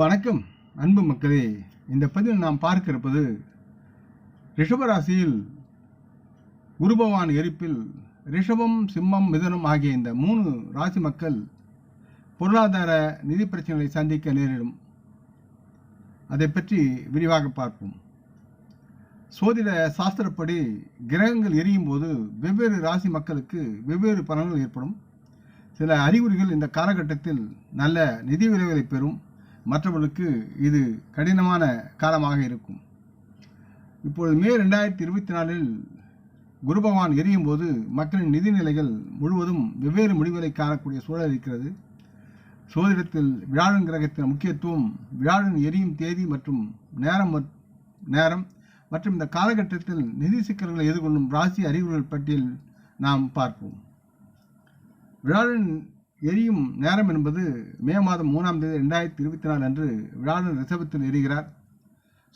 வணக்கம் அன்பு மக்களே. இந்த பதிவில் நாம் பார்க்க இருப்பது ரிஷபராசியில் குருபவான் எரிப்பில் ரிஷபம் சிம்மம் மிதனம் ஆகிய இந்த மூணு ராசி மக்கள் பொருளாதார நிதி பிரச்சனைகளை சந்திக்க நேரிடும். அதை பற்றி விரிவாக பார்ப்போம். சோதிட சாஸ்திரப்படி கிரகங்கள் எரியும் போது வெவ்வேறு ராசி மக்களுக்கு வெவ்வேறு பலன்கள் ஏற்படும். சில அறிகுறிகள் இந்த காலகட்டத்தில் நல்ல நிதி விளைவுகளை பெறும். மற்றவர்களுக்கு இது கடினமான காலமாக இருக்கும். இப்பொழுது மே ரெண்டாயிரத்தி இருபத்தி நாலில் குரு பகவான் எரியும் போது மக்களின் நிதி நிலைகள் முழுவதும் வெவ்வேறு முடிவுகளை காணக்கூடிய சூழல் இருக்கிறது. சோதிடத்தில் விழாழன் கிரகத்தின் முக்கியத்துவம் விழாழன் எரியும் தேதி மற்றும் நேரம் நேரம் மற்றும் இந்த காலகட்டத்தில் நிதி சிக்கல்களை எதிர்கொள்ளும் ராசி அறிகுறிகள் பட்டியல் நாம் பார்ப்போம். விழாழன் எரியும் நேரம் என்பது மே மாதம் மூணாம் தேதி ரெண்டாயிரத்தி இருபத்தி நாலு அன்று விழாவின் ரிஷபத்தில் எரிகிறார்.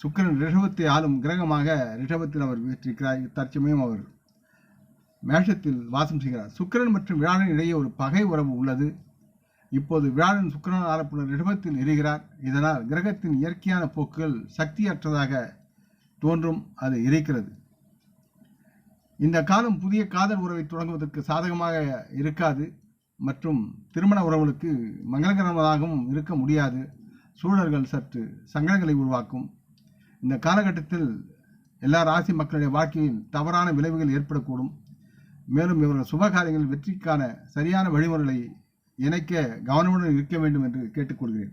சுக்கரன் ரிஷபத்தை ஆளும் கிரகமாக ரிஷபத்தில் அவர் வீற்றிருக்கிறார். தற்சமயம் அவர் மேஷத்தில் வாசம் செய்கிறார். சுக்கிரன் மற்றும் விழாவின் இடையே ஒரு பகை உறவு உள்ளது. இப்போது விழாவின் சுக்கரன் ஆளப்படும் ரிஷபத்தில் எரிகிறார். இதனால் கிரகத்தின் இயற்கையான போக்குகள் சக்தியற்றதாக தோன்றும். அது இருக்கிறது இந்த காலம் புதிய காதல் உறவை தொடங்குவதற்கு சாதகமாக இருக்காது. மற்றும் திருமண உறவுகளுக்கு மங்களகரமாகவும் இருக்க முடியாது. சூழல்கள் சற்று சங்கடங்களை உருவாக்கும். இந்த காலகட்டத்தில் எல்லா ராசி மக்களுடைய வாழ்க்கையில் தவறான விளைவுகள் ஏற்படக்கூடும். மேலும் இவர்கள் சுப காரியங்களில் வெற்றிக்கான சரியான வழிமுறைகளை இணைக்க கவனமுடன் இருக்க வேண்டும் என்று கேட்டுக்கொள்கிறேன்.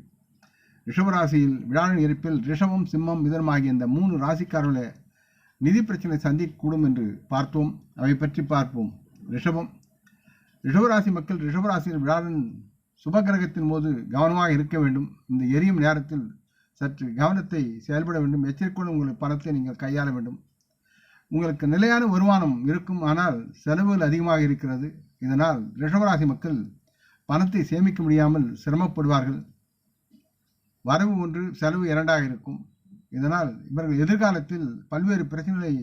ரிஷபராசியில் விழாவின் இருப்பில் ரிஷபம் சிம்மம் மிதனம் ஆகிய இந்த மூணு ராசிக்காரர்களை நிதி பிரச்சனை சந்திக்கக்கூடும் என்று பார்த்தோம். அவை பற்றி பார்ப்போம். ரிஷபம் ரிஷபராசி மக்கள் ரிஷபராசியில் விழாவின் சுபகிரகத்தின் போது கவனமாக இருக்க வேண்டும். இந்த எரியும் நேரத்தில் சற்று கவனத்தை செயல்பட வேண்டும். எச்சரிக்கையுடன் உங்கள் பணத்தை நீங்கள் கையாள வேண்டும். உங்களுக்கு நிலையான வருமானம் இருக்கும். ஆனால் செலவுகள் அதிகமாக இருக்கிறது. இதனால் ரிஷபராசி மக்கள் பணத்தை சேமிக்க முடியாமல் சிரமப்படுவார்கள். வரவு ஒன்று செலவு இரண்டாக இருக்கும். இதனால் இவர்கள் எதிர்காலத்தில் பல்வேறு பிரச்சனைகளை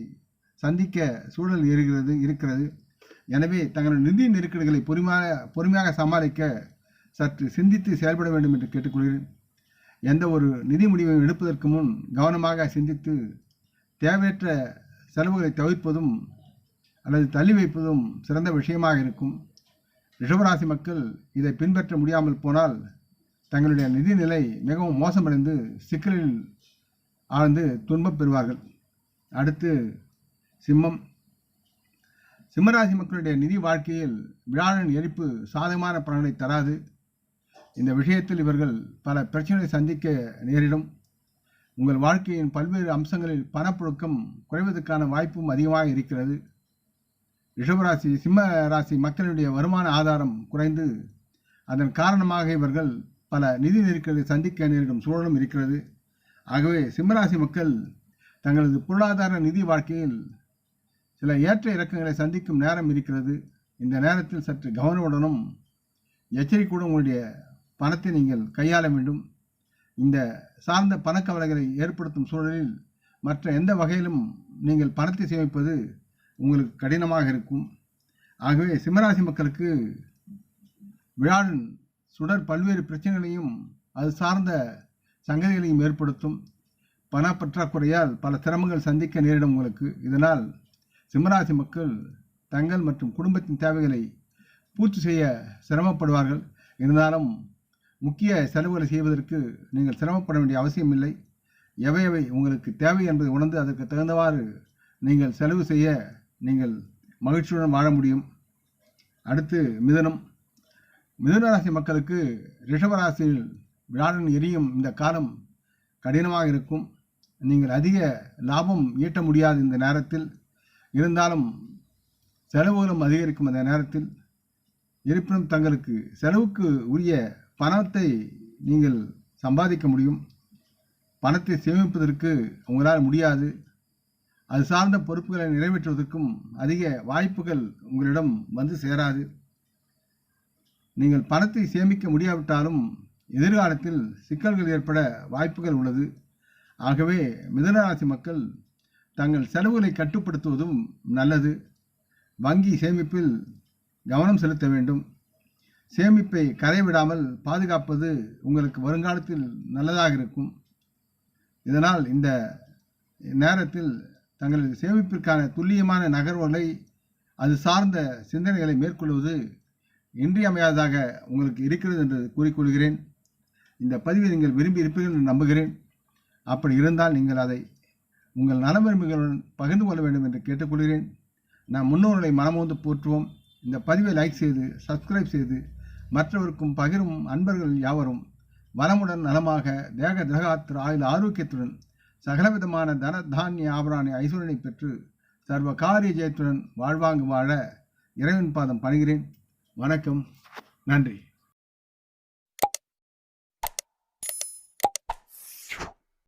சந்திக்க சூழல் இருக்கிறது இருக்கிறது. எனவே தங்களது நிதி நெருக்கடிகளை பொறுமையாக பொறுமையாக சமாளிக்க சற்று சிந்தித்து செயல்பட வேண்டும் என்று கேட்டுக்கொள்கிறேன். எந்த ஒரு நிதி முடிவையும் எடுப்பதற்கு முன் கவனமாக சிந்தித்து தேவையற்ற செலவுகளை தவிர்ப்பதும் அல்லது தள்ளி வைப்பதும் சிறந்த விஷயமாக இருக்கும். ரிஷபராசி மக்கள் இதை பின்பற்ற முடியாமல் போனால் தங்களுடைய நிதி நிலை மிகவும் மோசமடைந்து சிக்கலில் ஆழ்ந்து துன்பம் பெறுவார்கள். அடுத்து சிம்மம். சிம்மராசி மக்களுடைய நிதி வாழ்க்கையில் விழாவின் எரிப்பு சாதகமான பலன்களை தராது. இந்த விஷயத்தில் இவர்கள் பல பிரச்சனைகளை சந்திக்க நேரிடும். உங்கள் வாழ்க்கையின் பல்வேறு அம்சங்களில் பணப்புழக்கம் குறைவதற்கான வாய்ப்பும் அதிகமாக இருக்கிறது. ரிஷபராசி சிம்ம ராசி மக்களுடைய வருமான ஆதாரம் குறைந்து அதன் காரணமாக இவர்கள் பல நிதி நெருக்கடி சந்திக்க நேரிடும் சூழலும் இருக்கிறது. ஆகவே சிம்மராசி மக்கள் தங்களது பொருளாதார நிதி வாழ்க்கையில் சில ஏற்ற இறக்கங்களை சந்திக்கும் நேரம் இருக்கிறது. இந்த நேரத்தில் சற்று கவனமுடனும் எச்சரிக்கையுடன் உங்களுடைய பணத்தை நீங்கள் கையாள வேண்டும். இந்த சார்ந்த பணக்கவலைகளை ஏற்படுத்தும் சூழலில் மற்ற எந்த வகையிலும் நீங்கள் பணத்தை சேமிப்பது உங்களுக்கு கடினமாக இருக்கும். ஆகவே சிம்மராசி மக்களுக்கு விழாவின் சுடர் பல்வேறு பிரச்சனைகளையும் அது சார்ந்த சங்கதிகளையும் ஏற்படுத்தும். பண பற்றாக்குறையால் பல சிரமங்கள் சந்திக்க நேரிடும் உங்களுக்கு. இதனால் சிம்மராசி மக்கள் தங்கள் மற்றும் குடும்பத்தின் தேவைகளை பூர்த்தி செய்ய சிரமப்படுவார்கள். இருந்தாலும் முக்கிய செலவுகளை செய்வதற்கு நீங்கள் சிரமப்பட வேண்டிய அவசியமில்லை எவை எவை உங்களுக்கு தேவை என்பதை உணர்ந்து அதற்கு தகுந்தவாறு நீங்கள் செலவு செய்ய நீங்கள் மகிழ்ச்சியுடன் வாழ முடியும். அடுத்து மிதனம். மிதனராசி மக்களுக்கு ரிஷபராசியில் விழாடன் எரியும் இந்த காலம் கடினமாக இருக்கும். நீங்கள் அதிக லாபம் ஈட்ட முடியாது இந்த நேரத்தில். இருந்தாலும் செலவுகளும் அதிகரிக்கும் அந்த நேரத்தில். இருப்பினும் தங்களுக்கு செலவுக்கு உரிய பணத்தை நீங்கள் சம்பாதிக்க முடியும். பணத்தை சேமிப்பதற்கு உங்களால் முடியாது. அது சார்ந்த பொறுப்புகளை நிறைவேற்றுவதற்கும் அதிக வாய்ப்புகள் உங்களிடம் வந்து சேராது. நீங்கள் பணத்தை சேமிக்க முடியாவிட்டாலும் எதிர்காலத்தில் சிக்கல்கள் ஏற்பட வாய்ப்புகள் உள்ளது. ஆகவே மிதனராசி மக்கள் தங்கள் செலவுகளை கட்டுப்படுத்துவதும் நல்லது. வங்கி சேமிப்பில் கவனம் செலுத்த வேண்டும். சேமிப்பை கரைவிடாமல் பாதுகாப்பது உங்களுக்கு வருங்காலத்தில் நல்லதாக இருக்கும். இதனால் இந்த நேரத்தில் தங்கள் சேமிப்பிற்கான துல்லியமான நகர்வுகளை அது சார்ந்த சிந்தனைகளை மேற்கொள்வது இன்றியமையாததாக உங்களுக்கு இருக்கிறது என்று கூறிக்கொள்கிறேன். இந்த பதிவை நீங்கள் விரும்பி இருப்பீர்கள் என்று நம்புகிறேன். அப்படி இருந்தால் நீங்கள் அதை உங்கள் நலவிரும்பிகளுடன் பகிர்ந்து கொள்ள வேண்டும் என்று கேட்டுக்கொள்கிறேன். நாம் முன்னோர்களை மனமோந்து போற்றுவோம். இந்த பதிவை லைக் செய்து சப்ஸ்கிரைப் செய்து மற்றவருக்கும் பகிரும் அன்பர்கள் யாவரும் வளமுடன் நலமாக தேக திரகாத்திர ஆயுள் ஆரோக்கியத்துடன் சகலவிதமான தன தானிய ஆபராணி ஐஸ்வரனை பெற்று சர்வ காரிய ஜெயத்துடன் வாழ்வாங்கு வாழ இறைவன் பாதம் பணிகிறேன். வணக்கம். நன்றி.